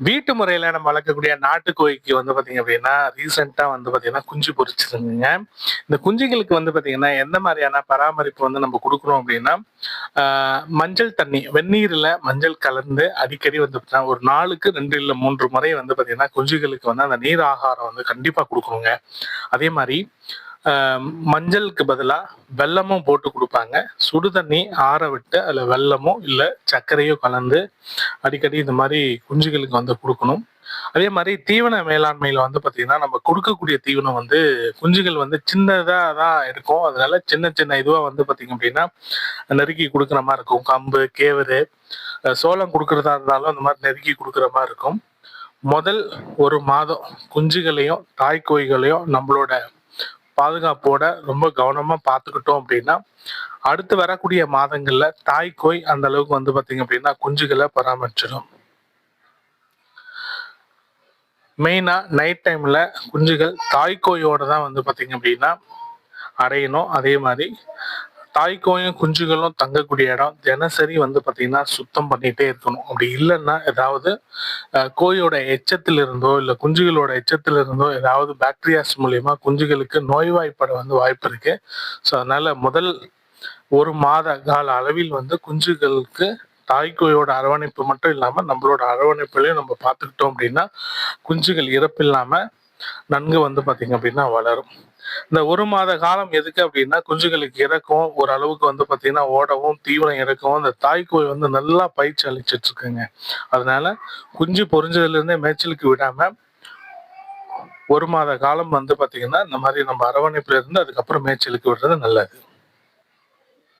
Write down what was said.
வீட்டு முறையில நம்ம வளர்க்கக்கூடிய நாட்டுக்கோழிக்கு வந்து பாத்தீங்க அப்படின்னா ரீசெண்டா வந்து பாத்தீங்கன்னா குஞ்சு பொறிச்சிருந்தீங்க இந்த குஞ்சுகளுக்கு வந்து பாத்தீங்கன்னா எந்த மாதிரியான பராமரிப்பு வந்து நம்ம கொடுக்கணும் அப்படின்னா மஞ்சள் தண்ணி வெந்நீர்ல மஞ்சள் கலந்து அடிக்கடி வந்து பாத்தீங்கன்னா ஒரு நாளுக்கு ரெண்டு இல்ல மூன்று முறை வந்து பாத்தீங்கன்னா குஞ்சுகளுக்கு வந்து அந்த நீர் ஆகாரம் வந்து கண்டிப்பா கொடுக்கணுங்க. அதே மாதிரி மஞ்சளுக்கு பதிலாக வெல்லமும் போட்டு கொடுப்பாங்க. சுடு தண்ணி ஆற விட்டு அதில் வெல்லமோ இல்லை சர்க்கரையோ கலந்து அடிக்கடி இந்த மாதிரி குஞ்சுகளுக்கு வந்து கொடுக்கணும். அதே மாதிரி தீவன மேலாண்மையில் வந்து பார்த்தீங்கன்னா நம்ம கொடுக்கக்கூடிய தீவனம் வந்து குஞ்சுகள் வந்து சின்னதாக தான் இருக்கும். அதனால சின்ன சின்ன இதுவாக வந்து பார்த்தீங்க அப்படின்னா நெருக்கி கொடுக்குற மாதிரி இருக்கும். கம்பு கேவரு சோளம் கொடுக்குறதா இருந்தாலும் அந்த மாதிரி நெருக்கி கொடுக்குற மாதிரி இருக்கும். முதல் ஒரு மாதம் குஞ்சுகளையும் தாய் கோய்களையும் நம்மளோட பாதுகாப்போட ரொம்ப கவனமா பார்த்துக்கிட்டோம் அப்படின்னா அடுத்து வரக்கூடிய மாதங்கள்ல தாய் கோய் அந்த அளவுக்கு வந்து பாத்தீங்க அப்படின்னா குஞ்சுகளை பராமரிச்சிடும். மெயினா நைட் டைம்ல குஞ்சுகள் தாய் கோயோட தான் வந்து பாத்தீங்க அப்படின்னா அடையணும். அதே மாதிரி தாய்க்கோயும் குஞ்சுகளும் தங்கக்கூடிய இடம். தினசரி வந்து பார்த்தீங்கன்னா சுத்தம் பண்ணிட்டே இருக்கணும். அப்படி இல்லைன்னா ஏதாவது கோயோட எச்சத்தில் இருந்தோ இல்லை குஞ்சுகளோட எச்சத்தில் இருந்தோ ஏதாவது பாக்டீரியாஸ் மூலியமா குஞ்சுகளுக்கு நோய்வாய்ப்பட வந்து வாய்ப்பு இருக்கு. ஸோ அதனால முதல் ஒரு மாத கால அளவில் வந்து குஞ்சுகளுக்கு தாய்க்கோயோட அரவணைப்பு மட்டும் இல்லாமல் நம்மளோட அரவணைப்புலையும் நம்ம பார்த்துக்கிட்டோம் அப்படின்னா குஞ்சுகள் இறப்பில்லாம நன்கு வந்து பாத்தீங்க அப்படின்னா வளரும். இந்த ஒரு மாத காலம் எதுக்கு அப்படின்னா குஞ்சுகளுக்கு இறக்கும் ஒரு அளவுக்கு வந்து பாத்தீங்கன்னா ஓடவும் தீவனம் இறக்கவும் இந்த தாய்க்கோய் வந்து நல்லா பயிற்சி அளிச்சிட்டு இருக்குங்க. அதனால குஞ்சு பொரிஞ்சதுல இருந்தே மேய்ச்சலுக்கு விடாம ஒரு மாத காலம் வந்து பாத்தீங்கன்னா இந்த மாதிரி நம்ம அரவணைப்புல இருந்து அதுக்கப்புறம் மேய்ச்சலுக்கு விடுறது நல்லது.